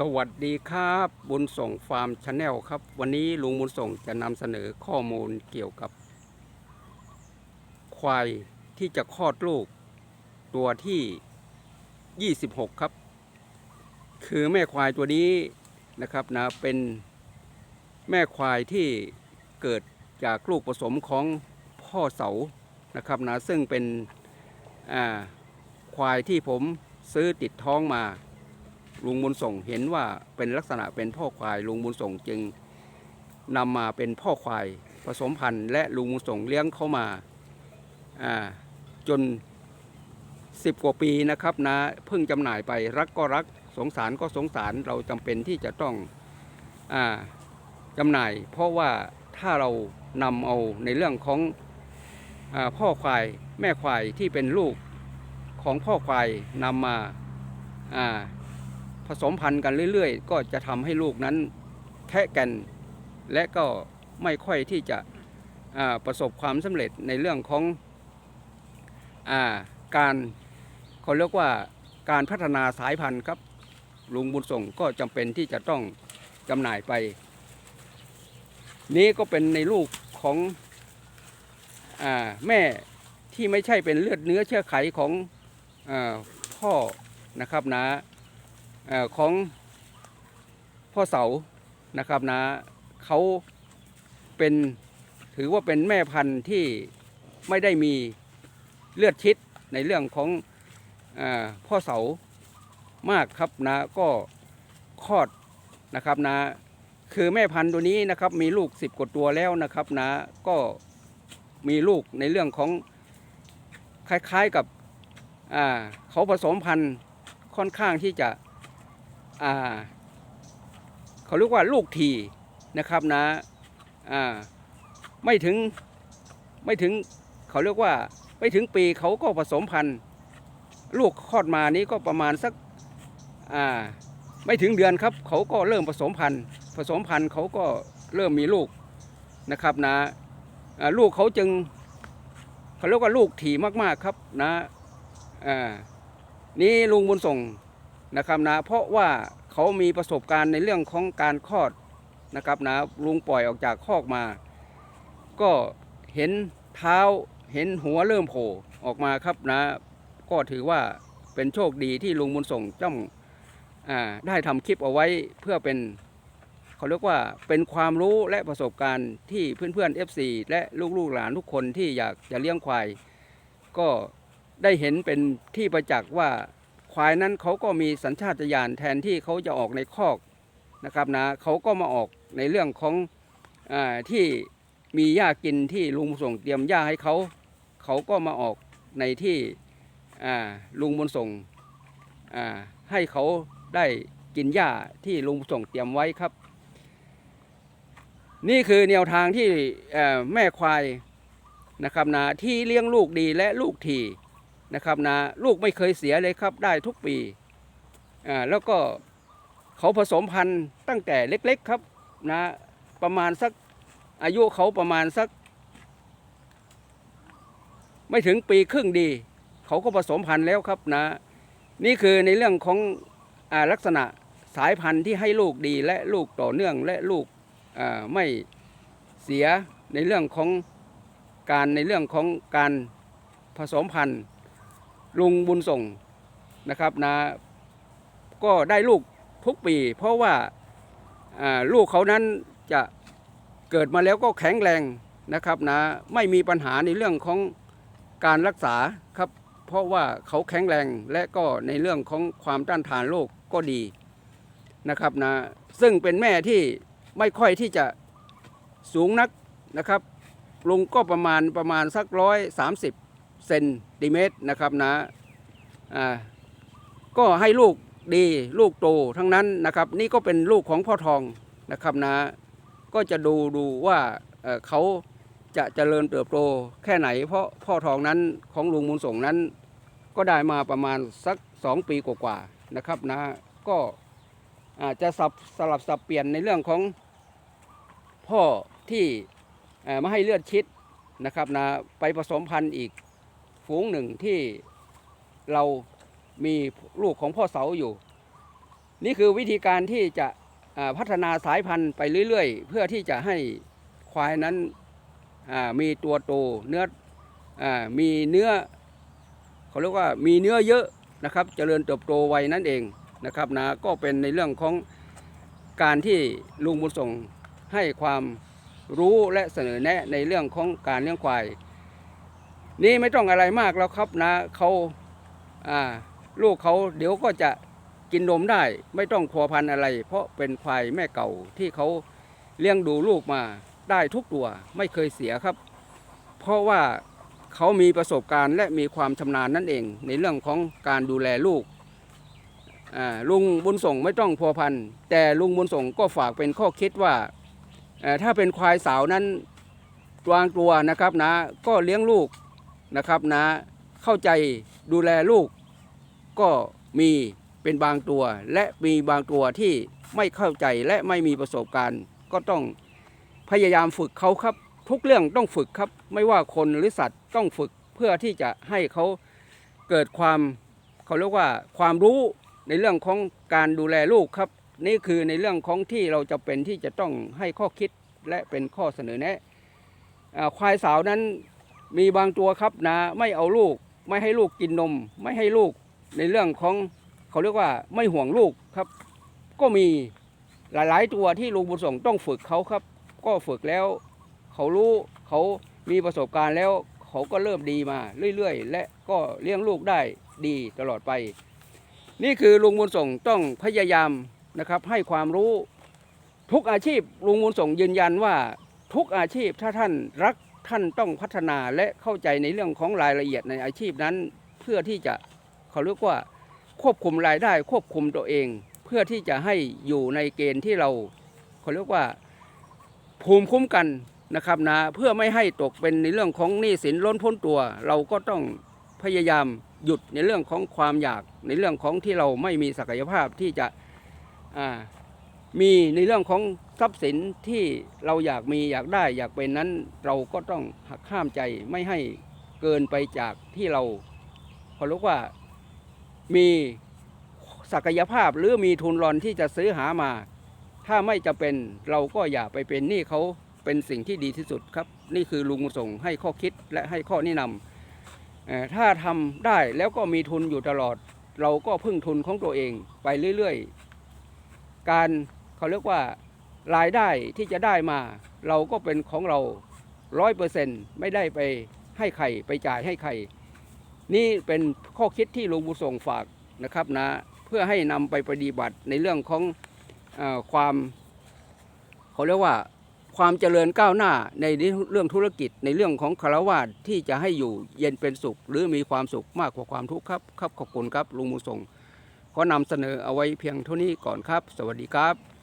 สวัสดีครับ บุญส่งฟาร์มชาแนลครับ วันนี้ลุงบุญส่งจะนำเสนอข้อมูลเกี่ยวกับ ควายที่จะคลอดลูก ตัวที่ 26 ครับ คือแม่ควายตัวนี้นะครับนะเป็นแม่ควายที่เกิดจากลูกผสมของพ่อเสานะครับนะซึ่งเป็นควายที่ผมซื้อติดท้องมา ลุงบุญส่งเห็นว่าเป็นลักษณะเป็นพ่อควาย ลุงบุญส่งจึงนำมาเป็นพ่อควายผสมพันธุ์ และลุงบุญส่งเลี้ยงเข้ามาจนสิบกว่าปีนะครับนะเพิ่งจำหน่ายไปรักก็รักสงสารก็สงสารเราจำเป็นที่จะต้องอาจำหน่าย เพราะว่าถ้าเรานำเอาในเรื่องของอพ่อควายแม่ควายที่เป็นลูกของพ่อควายนำมาา ผสมพันธุ์กันเรื่อยๆ ก็จะทำให้ลูกนั้นแคะกันและก็ไม่ค่อยที่จะประสบความสำเร็จในเรื่องของอาการเขาเรียกว่าการพัฒนาสายพันธุ์ครับลุงบุญส่งก็จำเป็นที่จะต้องจำหน่ายไป นี้ก็เป็นในลูกของอแม่ที่ไม่ใช่เป็นเลือดเนื้อเชื้อไขของอพ่อนะครับนะ ของพ่อเสานะครับนะเขาเป็นถือว่าเป็นแม่พันธุ์ที่ไม่ได้มีเลือดชิดในเรื่องของอพ่อเสามากครับนะก็คลอดนะครับนะคือแม่พันธุ์ตัวนี้นะครับมีลูกสิบกว่าตัวแล้วนะครับนะก็มีลูกในเรื่องของคล้ายๆกับเขาผสมพันธุ์ค่อนข้างที่จะ อ่าเขาเรียกว่าลูกทีนะครับนะอ่าไม่ถึงไม่ถึงเขาเรียกว่าไม่ถึงปีเขาก็ผสมพันธุ์ลูกคลอดมานี้ก็ประมาณสักอ่าไม่ถึงเดือนครับ เขาก็เริ่มผสมพันธุ์ผสมพันธุ์เขาก็เริ่มมีลูกนะครับนะอ่าลูกเขาจึงเขาเรียกว่าลูกถี่มากๆครับนะอ่านี่ลุงบุญส่ง นะครับนะเพราะว่าเขามีประสบการณ์ในเรื่องของการคลอดนะครับนะลุงปล่อยออกจากคอกมา ก็เห็นเท้าเห็นหัวเริ่มโผล่ออกมาครับนะ ก็ถือว่าเป็นโชคดีที่ลุงบุญส่งจ้องอได้ทำคลิปเอาไว้เพื่อเป็นเขาเรียกว่าเป็นความรู้และประสบการณ์ที่เพื่อนๆ FC และลูกๆหลานทุกคนที่อยากจะเลี้ยงควาย ก็ได้เห็นเป็นที่ประจักษ์ว่า ควายนั้นเขาก็มีสัญชาตญาณแทนที่เขาจะออกในคอกนะครับนะเขาก็มาออกในเรื่องของอที่มีหญ้ากินที่ลุงส่งเตรียมหญ้าให้เขา เขาก็มาออกในที่ลุงบุญส่งให้เขาได้กินหญ้าที่ลุงส่งเตรียมไว้ครับ นี่คือแนวทางที่แม่ควายนะครับนะที่เลี้ยงลูกดีและลูกที นะครับนะลูกไม่เคยเสียเลยครับได้ทุกปีอ่าแล้วก็เขาผสมพันธุ์ตั้งแต่เล็กๆครับนะประมาณสักอายุเขาประมาณสัก ไม่ถึงปีครึ่งดี เขาก็ผสมพันธุ์แล้วครับนะ นี่คือในเรื่องของอลักษณะสายพันธุ์ที่ให้ลูกดีและลูกต่อเนื่องและลูกไม่เสียในเรื่องของการในเรื่องของการผสมพันธุ์ ลุงบุญส่งนะครับนะก็ได้ลูกทุกปี เพราะว่าลูกเขานั้นจะเกิดมาแล้วก็แข็งแรงนะครับนะไม่มีปัญหาในเรื่องของการรักษาครับ เพราะว่าเขาแข็งแรงและก็ในเรื่องของความต้านทานโรคก็ดีนะครับนะซึ่งเป็นแม่ที่ไม่ค่อยที่จะสูงนักนะครับลุงก็ประมาณประมาณสักร้อยสามสิบ เซนติเมตรนะครับนะอ่าก็ให้ลูกดีลูกโตทั้งนั้นนะครับ นี่ก็เป็นลูกของพ่อทองนะครับนะ ก็จะดูดูว่าเอ่อเขาจะเจริญเติบโตแค่ไหน เพราะพ่อทองนั้นของลุงมูลส่งนั้น ก็ได้มาประมาณสักสองปีกว่าๆนะครับนะ ก็อาจจะสับสลับสับเปลี่ยนในเรื่องของพ่อที่เอ่อมาให้เลือดชิดนะครับนะไปผสมพันธุ์อีก ฝูงหนึ่งที่เรามีลูกของพ่อเสาอยู่ นี่คือวิธีการที่จะพัฒนาสายพันธุ์ไปเรื่อยๆ เพื่อที่จะให้ควายนั้นมีตัวโตเนื้ออมีเนื้อเขาเรียกว่ามีเนื้อเยอะนะครับเจริญเติบโตไวนั่นเองนะครับนะก็เป็นในเรื่องของการที่ลุงบุญส่งให้ความรู้และเสนอแนะในเรื่องของการเลี้ยงควาย นี่ไม่ต้องอะไรมากแล้วครับนะเขาอ่าลูกเขาเดี๋ยวก็จะกินนมได้ ไม่ต้องพัวพันอะไร เพราะเป็นควายแม่เก่าที่เขาเลี้ยงดูลูกมาได้ทุกตัวไม่เคยเสียครับ เพราะว่าเขามีประสบการณ์และมีความชำนาญนั่นเอง ในเรื่องของการดูแลลูกลุงบุญส่งไม่ต้องพัวพันแต่ลุงบุญส่งก็ฝากเป็นข้อคิดว่าถ้าเป็นควายสาวนั้นวางตัวนะครับนะก็เลี้ยงลูก นะครับนะเข้าใจดูแลลูก ก็มีเป็นบางตัว และมีบางตัวที่ไม่เข้าใจและไม่มีประสบการณ์ ก็ต้องพยายามฝึกเขาครับ ทุกเรื่องต้องฝึกครับ ไม่ว่าคนหรือสัตว์ต้องฝึกเพื่อที่จะให้เขาเกิดความเขาเรียกว่าความรู้ในเรื่องของการดูแลลูกครับ นี่คือในเรื่องของที่เราจะเป็นที่จะต้องให้ข้อคิดและเป็นข้อเสนอแนะควายสาวนั้น มีบางตัวครับนะไม่เอาลูก ไม่ให้ลูกกินนม ไม่ให้ลูกในเรื่องของเขาเรียกว่าไม่ห่วงลูกครับ ก็มีหลาย ๆ ตัวที่ลุงบุญส่งต้องฝึกเขาครับ ก็ฝึกแล้ว เขารู้เขามีประสบการณ์แล้วเขาก็เริ่มดีมาเรื่อย ๆ และก็เลี้ยงลูกได้ดีตลอดไป นี่คือลุงบุญส่งต้องพยายามนะครับ ให้ความรู้ทุกอาชีพลุงบุญส่งยืนยันว่าทุกอาชีพถ้าท่านรัก ท่านต้องพัฒนาและเข้าใจในเรื่องของรายละเอียดในอาชีพนั้น เพื่อที่จะเขาเรียกว่าควบคุมรายได้ควบคุมตัวเอง เพื่อที่จะให้อยู่ในเกณฑ์ที่เราเขาเรียกว่าภูมิคุ้มกันนะครับนะเพื่อไม่ให้ตกเป็นในเรื่องของหนี้สินล้นพ้นตัว เราก็ต้องพยายามหยุดในเรื่องของความอยากในเรื่องของที่เราไม่มีศักยภาพที่จะมีในเรื่องของ ทรัพย์สินที่เราอยากมีอยากได้อยากเป็นนั้น เราก็ต้องหักห้ามใจไม่ให้เกินไปจากที่เราเขาเรียกว่ามีศักยภาพหรือมีทุนรอนที่จะซื้อหามา ถ้าไม่จะเป็นเราก็อย่าไปเป็นนี้เขาเป็นสิ่งที่ดีที่สุดครับ นี่คือลุงส่งให้ข้อคิดและให้ข้อแนะนำถ้าทำได้แล้วก็มีทุนอยู่ตลอด เราก็พึ่งทุนของตัวเองไปเรื่อย ๆ การเขาเรียกว่า รายได้ที่จะได้มา เราก็เป็นของเราร้อยเปอร์เซ็นต์ไม่ได้ไปให้ใครไปจ่ายให้ใคร นี่เป็นข้อคิดที่หลวงบุญส่งฝากนะครับนะเพื่อให้นำไปปฏิบัติในเรื่องของอความเขาเรียกว่าความเจริญก้าวหน้าในเรื่องธุรกิจในเรื่องของคารวาสที่จะให้อยู่เย็นเป็นสุข หรือมีความสุขมากกว่าความทุกข์ครับครับขอบคุณครับลุงบุญส่งขอนำเสนอเอาไว้เพียงเท่านี้ก่อนครับ สวัสดีครับ